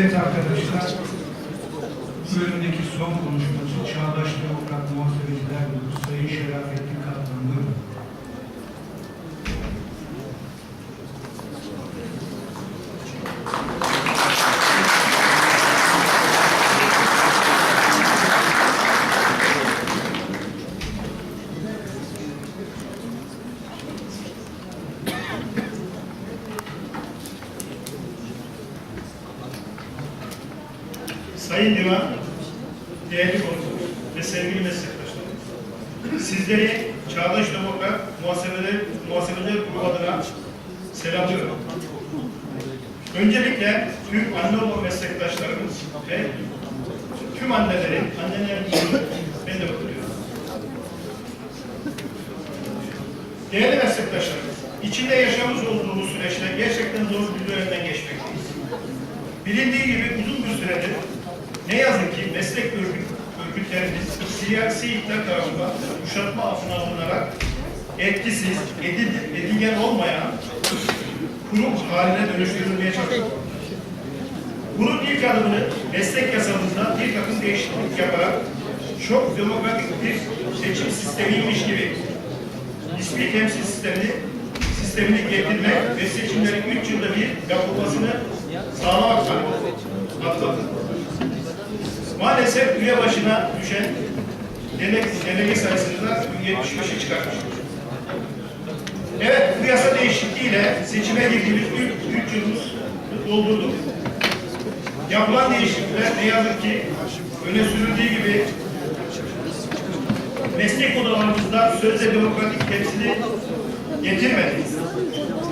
Evet arkadaşlar, bu önündeki son konuşması Çağdaş Demokrat Muhasebeciler Grubu Sayın Şerafettin Kaplan. Sayın Divan, değerli konuklar ve sevgili meslektaşlar, sizleri Çağdaş Demokrat Muhasebeler, Muhasebeler Grubu adına selamlıyorum. Öncelikle tüm anne baba meslektaşlarımız ve tüm annelerin, annelerin ben de kutluyorum. Değerli meslektaşlarımız, içinde yaşamış olduğumuz süreçte gerçekten zor bir dönemden geçmekteyiz. Bilindiği gibi uzun bir süredir ne yazık ki meslek örgüt, örgütlerimiz siyasi iktidar tarafından kuşatma altına alınarak etkisiz, edil, edilgen olmayan kurum haline dönüştürülmeye çalışıyor. Bunun ilk adımını meslek yasamızda bir takım değişiklik yaparak çok demokratik bir seçim sistemiymiş gibi nispi temsil sistemini sistemini getirmek ve seçimlerin üç yılda bir yapılmasını sağlamak atladı. Maalesef üye başına düşen denek, denege sayısını da 75'e çıkartmış. Evet, bu yasa değişikliğiyle seçime girdiğimiz ilk üç yılımız doldurduk. Yapılan değişiklikler ne yazık ki öne sürüldüğü gibi meslek odalarımızda sözde demokratik temsili getirmedi.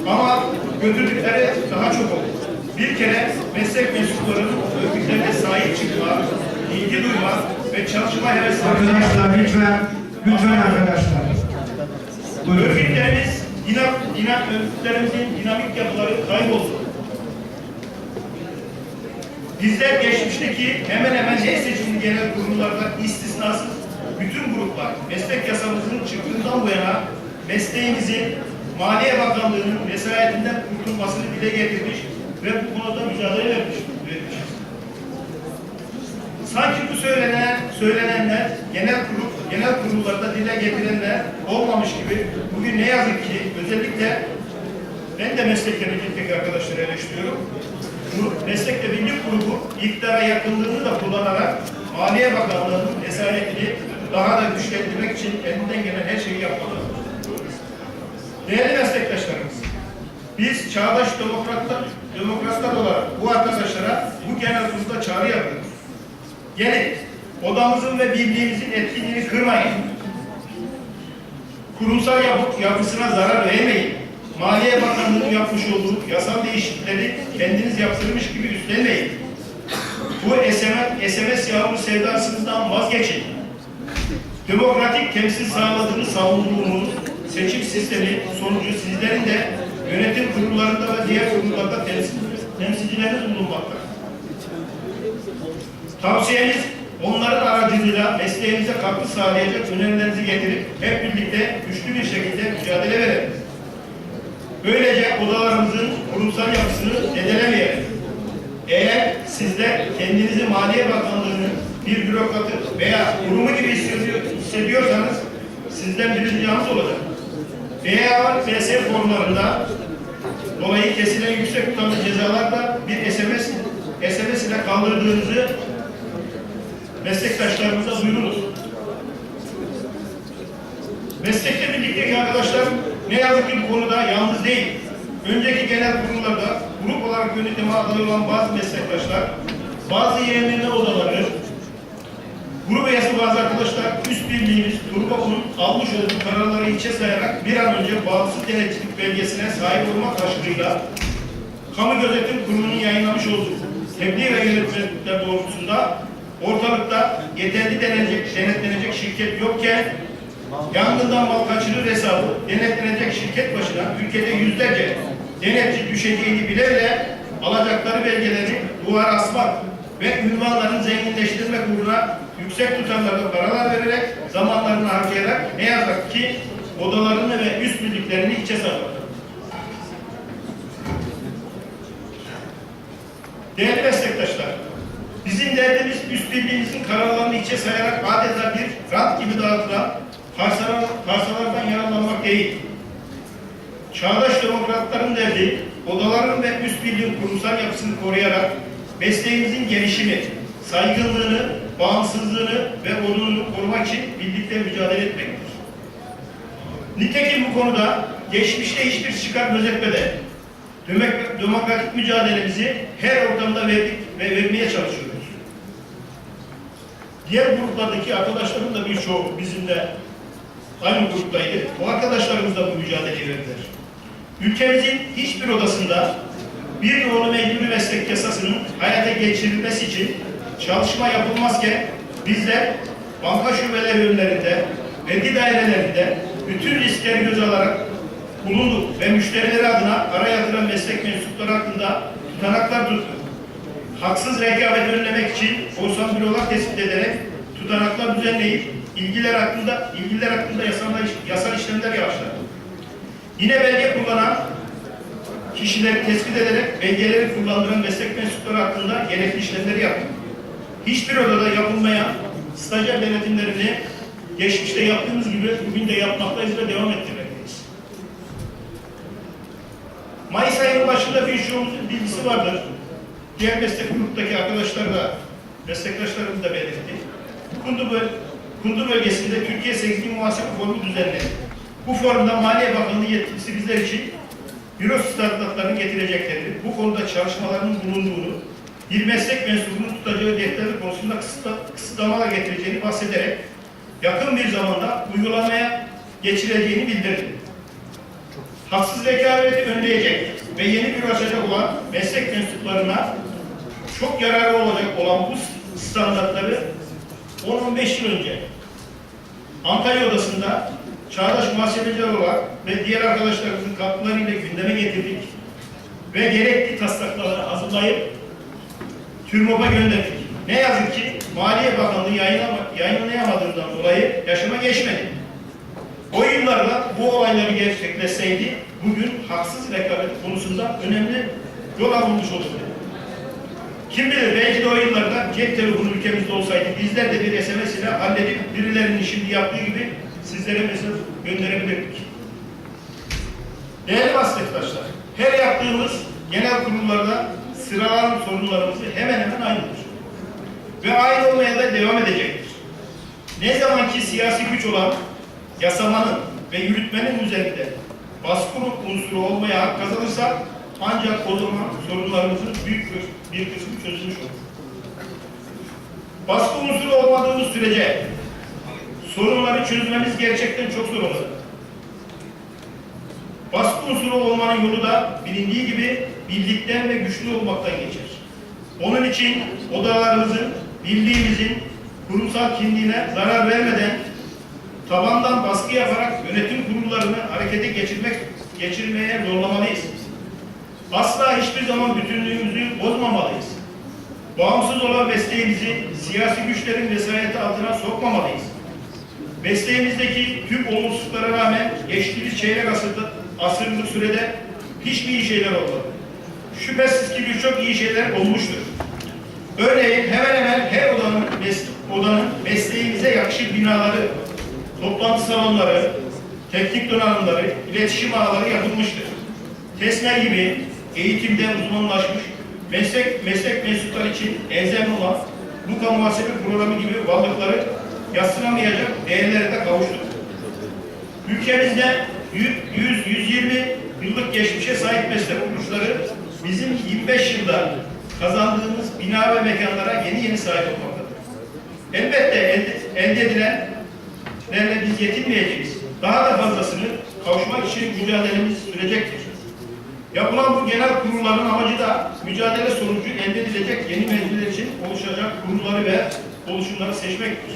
Ama götürdükleri daha çok oldu. Bir kere meslek mensuplarının örgütlerine sahip çıkma, ilgi duyma ve çalışma hevesleri... Arkadaşlar lütfen, lütfen arkadaşlar. Buyurun. Örgütlerimiz, dinam, dinam, örgütlerimizin dinamik yapıları kayboldu. Bizler geçmişteki hemen hemen her seçimli genel kurumlarda istisnasız bütün gruplar meslek yasamızın çıktığından bu yana mesleğimizin Maliye Bakanlığı'nın vesayetinden kurtulmasını dile getirmiş ve bu konuda mücadele vermiş. Sanki bu söylenen, söylenenler genel kurul, genel kurullarda dile getirilenler olmamış gibi bugün ne yazık ki özellikle ben de meslekle birlikteki arkadaşları eleştiriyorum. Bu meslekle birlik grubu iktidara yakınlığını da kullanarak Maliye Bakanlığı'nın esaretini daha da güçlendirmek için elinden gelen her şeyi yapmalı. Değerli meslektaşlarımız, biz çağdaş demokratlar, demokratlar olarak bu arkadaşlara bu genel kurulda çağrı yapıyoruz. Gelin, odamızın ve birliğimizin etkinliğini kırmayın. Kurumsal yapı, yapısına zarar vermeyin. Maliye Bakanlığı'nın yapmış olduğu yasal değişiklikleri kendiniz yaptırmış gibi üstlenmeyin. Bu SMS, SMS yağmur sevdasınızdan vazgeçin. Demokratik temsil sağladığını savunduğunuz seçim sistemi sonucu sizlerin de yönetim kurullarında ve diğer kurullarda temsil, temsilcileriniz bulunmaktadır. Tavsiyemiz onların aracılığıyla mesleğimize katkı sağlayacak önerilerinizi getirip hep birlikte güçlü bir şekilde mücadele verelim. Böylece odalarımızın kurumsal yapısını zedelemeyelim. Eğer sizler kendinizi Maliye Bakanlığı'nın bir bürokratı veya kurumu gibi hissediyor- hissediyorsanız sizden bir ricamız olacak. veya FS formlarında dolayı kesilen yüksek tutarlı cezalarda bir SMS SMS ile kaldırdığınızı meslektaşlarımıza duyurunuz. Meslekte birlikteki arkadaşlar ne yazık ki bu konuda yalnız değil. Önceki genel kurullarda grup olarak yönetime aday olan bazı meslektaşlar, bazı yeğenlerine odaları, grup üyesi bazı arkadaşlar üst birliğimiz Turbaku'nun almış olduğu kararları içe sayarak bir an önce bağımsız denetçilik belgesine sahip olmak karşılığıyla Kamu Gözetim Kurumu'nun yayınlamış olduğu tebliğ ve yönetmelikler doğrultusunda ortalıkta yeterli denetlenecek, denetlenecek şirket yokken yangından mal kaçırır hesabı denetlenecek şirket başına ülkede yüzlerce denetçi düşeceğini bile bile alacakları belgeleri duvara asmak ve ünvanların zenginleştirmek uğruna yüksek tutarlarda paralar vererek zamanlarını harcayarak ne yazık ki odalarını ve üst birliklerini içe sarlar. Değerli meslektaşlar, bizim derdimiz üst birliğimizin kararlarını içe sayarak adeta bir rant gibi dağıtılan parçalar, parçalardan yararlanmak değil. Çağdaş demokratların derdi, odaların ve üst birliğin kurumsal yapısını koruyarak mesleğimizin gelişimi, saygınlığını, bağımsızlığını ve onurunu korumak için birlikte mücadele etmektir. Nitekim bu konuda geçmişte hiçbir çıkar gözetmeden demokratik mücadelemizi her ortamda verdik ve vermeye çalışıyoruz. Diğer gruplardaki arkadaşlarım da birçoğu bizimle aynı gruptaydı. O arkadaşlarımız da bu mücadeleyi verdiler. Ülkemizin hiçbir odasında bir nolu mecburi meslek yasasının hayata geçirilmesi için çalışma yapılmazken bizler banka şubeleri önlerinde, vergi dairelerinde bütün riskleri göze alarak bulunduk ve müşterileri adına para yatıran meslek mensupları hakkında tutanaklar tuttuk. Haksız rekabeti önlemek için korsan bürolar tespit ederek tutanaklar düzenleyip ilgiler hakkında ilgiler hakkında yasal, yasal işlemler yavaşlattı. Yine belge kullanan kişileri tespit ederek belgeleri kullandıran meslek mensupları hakkında gerekli işlemleri yaptık. Hiçbir odada yapılmayan stajyer denetimlerini geçmişte yaptığımız gibi bugün de yapmaktayız ve devam ettirmekteyiz. Mayıs ayının başında bir şovumuzun bilgisi vardır. Diğer meslek gruptaki arkadaşlar da, meslektaşlarımız da belirtti. Kundu, böl Kundu bölgesinde Türkiye 8. Muhasebe Forumu düzenlendi. Bu forumda Maliye Bakanlığı yetkilisi bizler için büro standartlarını getireceklerini, bu konuda çalışmalarının bulunduğunu, bir meslek mensubunun tutacağı defterler konusunda kısıtla, kısıtlamalar getireceğini bahsederek yakın bir zamanda uygulamaya geçireceğini bildirdi. Haksız rekabeti önleyecek ve yeni bir açacak olan meslek mensuplarına çok yararlı olacak olan bu standartları 10-15 yıl önce Antalya Odası'nda çağdaş muhasebeciler olarak ve diğer arkadaşlarımızın katkılarıyla gündeme getirdik ve gerekli taslakları hazırlayıp TÜRMOP'a gönderdik. Ne yazık ki Maliye Bakanlığı yayınlayamadığından dolayı yaşama geçmedi. O yıllarda bu olayları gerçekleşseydi bugün haksız rekabet konusunda önemli yol alınmış olurdu. Kim bilir belki de o yıllarda cep telefonu ülkemizde olsaydı bizler de bir SMS ile halledip birilerinin şimdi yaptığı gibi sizlere mesaj gönderebilirdik. Değerli meslektaşlar, her yaptığımız genel kurullarda sıralanan sorunlarımızı hemen hemen aynıdır. Ve aynı olmaya da devam edecektir. Ne zaman ki siyasi güç olan yasamanın ve yürütmenin üzerinde baskı unsuru olmaya hak kazanırsa ancak o zaman sorunlarımızın büyük bir, bir kısmı çözülmüş olur. Baskı unsuru olmadığımız sürece sorunları çözmemiz gerçekten çok zor olur. Baskı unsuru olmanın yolu da bilindiği gibi birlikten ve güçlü olmaktan geçer. Onun için odalarımızın, birliğimizin kurumsal kimliğine zarar vermeden tabandan baskı yaparak yönetim kurullarını harekete geçirmek geçirmeye zorlamalıyız. Asla hiçbir zaman bütünlüğümüzü bozmamalıyız. Bağımsız olan mesleğimizi siyasi güçlerin vesayeti altına sokmamalıyız. Mesleğimizdeki tüm olumsuzluklara rağmen geçtiğimiz çeyrek asırda, asırlık sürede hiçbir iyi şeyler olmadı. Şüphesiz ki birçok iyi şeyler olmuştur. Örneğin hemen hemen her odanın, mes odanın mesleğimize yakışır binaları, toplantı salonları, teknik donanımları, iletişim ağları yapılmıştır. TESMER gibi eğitimde uzmanlaşmış meslek meslek mensupları için elzem olan Luka Muhasebe Programı gibi varlıkları yatsınamayacak değerlere de kavuştuk. Ülkemizde 100-120 yıllık geçmişe sahip meslek kuruluşları bizim 25 yılda kazandığımız bina ve mekanlara yeni yeni sahip olmaktadır. Elbette elde, elde edilenlerle biz yetinmeyeceğiz. Daha da fazlasını kavuşmak için mücadelemiz sürecektir. Yapılan bu genel kurulların amacı da mücadele sonucu elde edilecek yeni meclisler için oluşacak kurulları ve oluşumları seçmektir.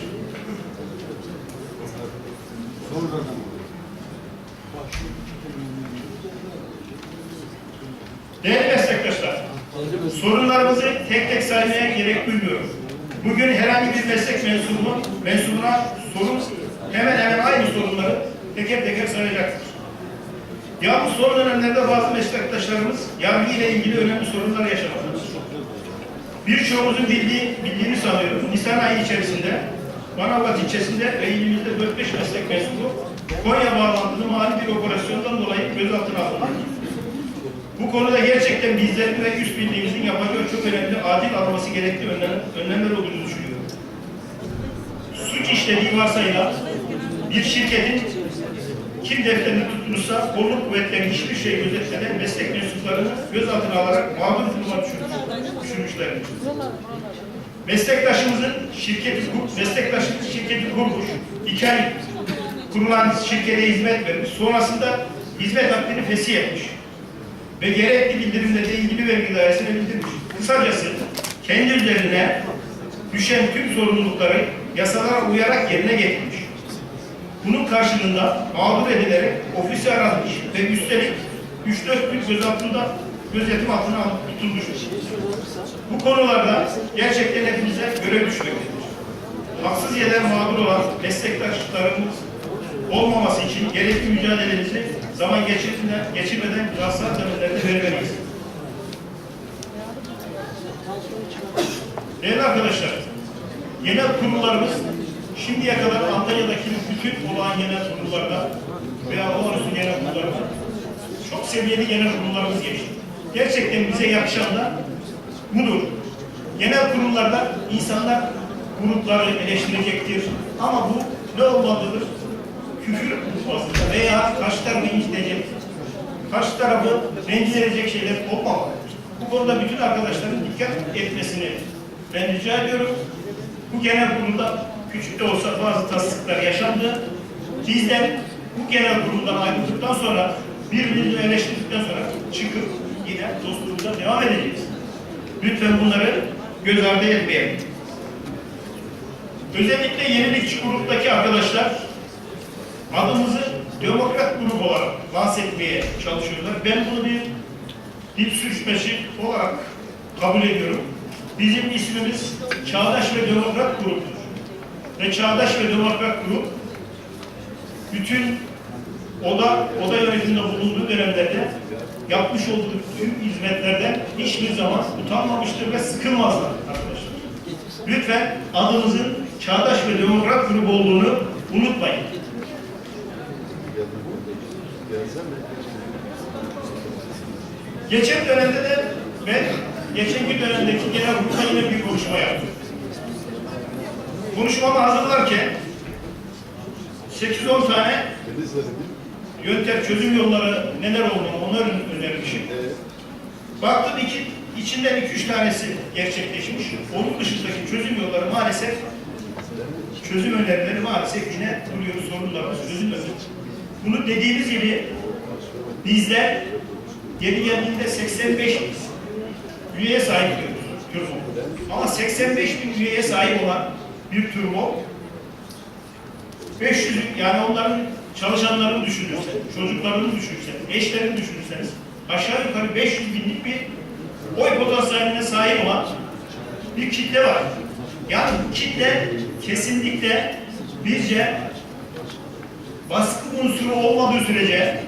Değerli meslektaşlar, sorunlarımızı tek tek saymaya gerek duymuyorum. Bugün herhangi bir meslek mensubunun mensubuna sorun hemen hemen aynı sorunları teker teker sayacaktır. Yalnız son dönemlerde bazı meslektaşlarımız yargı ile ilgili önemli sorunlar yaşamaktadır. Birçoğumuzun bildiği, bildiğini sanıyorum. Nisan ayı içerisinde Manavgat ilçesinde ve ilimizde 4-5 meslek mensubu Konya bağlantılı mali bir operasyondan dolayı gözaltına alındı. Bu konuda gerçekten bizlerin ve üst birliğimizin yapacağı çok önemli acil alınması gerektiği önlem, önlemler olduğunu düşünüyorum. Suç işlediği varsayılan bir şirketin kim defterini tutmuşsa kolluk kuvvetleri hiçbir şey gözetmeden meslek mensuplarını gözaltına alarak mağdur duruma düşürmüş- düşürmüşlerdir. Meslektaşımızın şirketi, kur- meslektaşımız şirketi kurmuş, iki ay kurulan şirkete hizmet vermiş, sonrasında hizmet hakkını fesih etmiş ve gerekli bildirimle de ilgili vergi dairesine bildirmiş. Kısacası kendi üzerine düşen tüm sorumlulukları yasalara uyarak yerine getirmiş. Bunun karşılığında mağdur edilerek ofisi aranmış ve üstelik 3-4 gün gözaltında gözetim altına tutulmuştur. Bu konularda gerçekten hepimize görev düşmektedir. Haksız yerden mağdur olan meslektaşlarımız olmaması için gerekli mücadelemizi zaman geçirmeden, geçirmeden rasat temellerinde vermeliyiz. Değerli arkadaşlar, genel kurullarımız şimdiye kadar Antalya'daki bütün olağan genel kurullarda veya olağanüstü genel kurullarda çok seviyeli genel kurullarımız geçti. Gerçekten bize yakışan da budur. Genel kurullarda insanlar grupları eleştirecektir. Ama bu ne olmalıdır? Küfür bazında veya karşı tarafı incitecek, karşı tarafı rencide edecek şeyler olmamalı. Bu konuda bütün arkadaşların dikkat etmesini ben rica ediyorum. Bu genel kurulda küçük de olsa bazı tatsızlıklar yaşandı. Bizler bu genel kuruldan ayrıldıktan sonra birbirimizi eleştirdikten sonra çıkıp yine dostluğumuza devam edeceğiz. Lütfen bunları göz ardı etmeyelim. Özellikle yenilikçi gruptaki arkadaşlar adımızı demokrat grup olarak lanse etmeye çalışıyorlar. Ben bunu bir dil sürçmesi olarak kabul ediyorum. Bizim ismimiz Çağdaş ve Demokrat Grup'tur. Ve Çağdaş ve Demokrat Grup bütün oda, oda yönetiminde bulunduğu dönemlerde yapmış olduğu tüm hizmetlerden hiçbir zaman utanmamıştır ve sıkılmazlar arkadaşlar. Lütfen adımızın Çağdaş ve Demokrat Grup olduğunu unutmayın. Geçen dönemde de ben geçenki dönemdeki genel kurulda yine bir konuşma yaptım. Konuşmamı hazırlarken 8-10 tane yöntem çözüm yolları neler olduğunu onları önermişim. Baktım iki, içinden 2-3 tanesi gerçekleşmiş. Onun dışındaki çözüm yolları maalesef çözüm önerileri maalesef yine duruyor sorunlarımız çözülmedi. Bunu dediğimiz gibi bizler Yeni geldiğinde 85 biz üyeye sahip diyoruz. Ama 85 bin üyeye sahip olan bir TÜRMO 500 yani onların çalışanlarını düşünürsen, çocuklarını düşünürsen, eşlerini düşünürseniz aşağı yukarı 500 binlik bir oy potansiyeline sahip olan bir kitle var. Yani bu kitle kesinlikle bizce baskı unsuru olmadığı sürece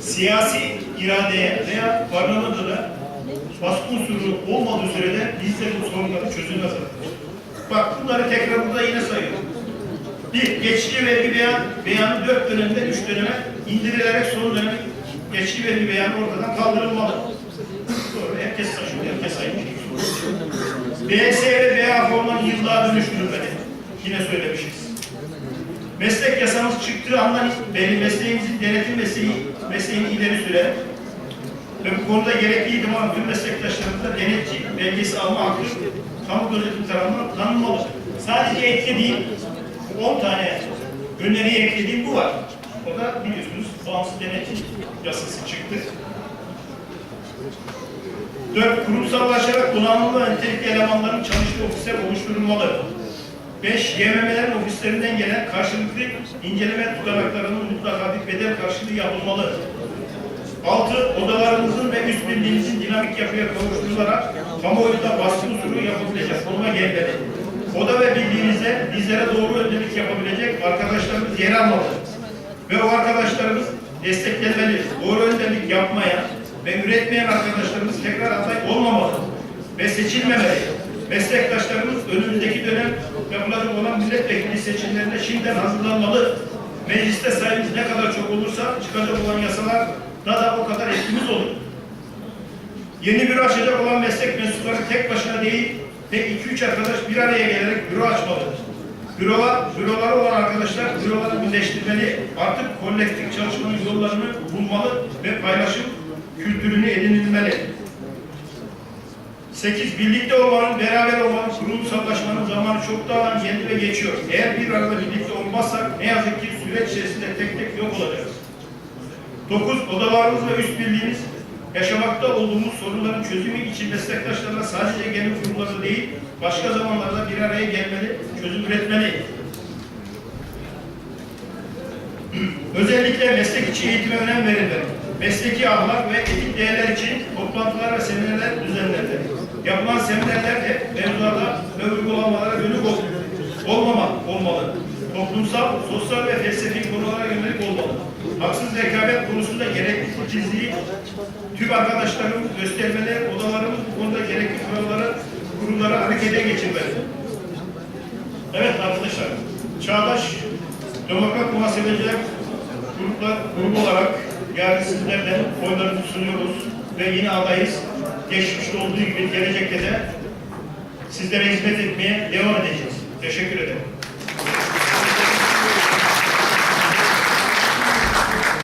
siyasi iradeye veya parlamentoda baskı unsuru olmadığı sürede bizde bu sorunları çözülmez. Bak bunları tekrar burada yine sayıyorum. Bir, geçici vergi beyan, beyanı dört dönemde üç döneme indirilerek son dönem geçici vergi beyanı ortadan kaldırılmalı. Doğru, herkes taşıyor, herkes saymış. BS ve BA formlarının yıllığa dönüştürülmeli. Yine söylemişiz. Meslek yasamız çıktığı andan beri mesleğimizin denetim mesleği, mesleğini ileri süre ve bu konuda gerekli idman tüm meslektaşlarımıza denetçi belgesi alma hakkı kamu gözetim tarafından tanınmalı. Sadece eklediğim bu 10 tane öneriye eklediğim bu var. O da biliyorsunuz bağımsız denetim yasası çıktı. Dört, kurumsallaşarak donanımlı ve nitelikli elemanların çalıştığı ofisler oluşturulmalı. 5. YMM'lerin ofislerinden gelen karşılıklı inceleme tutanaklarının mutlaka bir bedel karşılığı yapılmalı. 6. Odalarımızın ve üst birliğimizin dinamik yapıya kavuşturularak kamuoyunda baskı unsuru yapabilecek konuma gelmeli. Oda ve birliğimizde bizlere doğru öndelik yapabilecek arkadaşlarımız yer almalı. Ve o arkadaşlarımız desteklenmeli. Doğru öndelik yapmaya ve üretmeyen arkadaşlarımız tekrar aday olmamalı ve seçilmemeli. Meslektaşlarımız önümüzdeki dönem yapılacak olan milletvekili seçimlerinde şimdiden hazırlanmalı. Mecliste sayımız ne kadar çok olursa çıkacak olan yasalar da o kadar etkimiz olur. Yeni büro açacak olan meslek mensupları tek başına değil, ve 2-3 arkadaş bir araya gelerek büro açmalı. Bürolar, büroları olan arkadaşlar büroları birleştirmeli, artık kolektif çalışmanın yollarını bulmalı ve paylaşım kültürünü edinilmeli. 8. Birlikte olmanın, beraber olmanın, kurumsallaşmanın zamanı çok daha geldi ve geçiyor. Eğer bir arada birlikte olmazsak ne yazık ki süreç içerisinde tek tek yok olacağız. 9. Odalarımız ve üst birliğimiz yaşamakta olduğumuz sorunların çözümü için meslektaşlarla sadece genel kurulları değil, başka zamanlarda bir araya gelmeli, çözüm üretmeli. Özellikle meslek içi eğitime önem verilmeli. Mesleki ahlak ve etik değerler için toplantılar ve seminerler düzenlenmeli. Yapılan seminerler hep mevzuata ve uygulamalara dönük ol olmama, olmalı. Toplumsal, sosyal ve felsefi konulara yönelik olmalı. Haksız rekabet konusunda gerekli titizliği tüm arkadaşlarımız, göstermeler, odalarımız bu konuda gerekli kurallara, kurumlara harekete geçirmeli. Evet arkadaşlar, Çağdaş Demokrat Muhasebeciler gruplar, grubu olarak yarın sizlerle oylarımızı sunuyoruz ve yine adayız. Geçmişte olduğu gibi gelecekte de sizlere hizmet etmeye devam edeceğiz. Teşekkür ederim.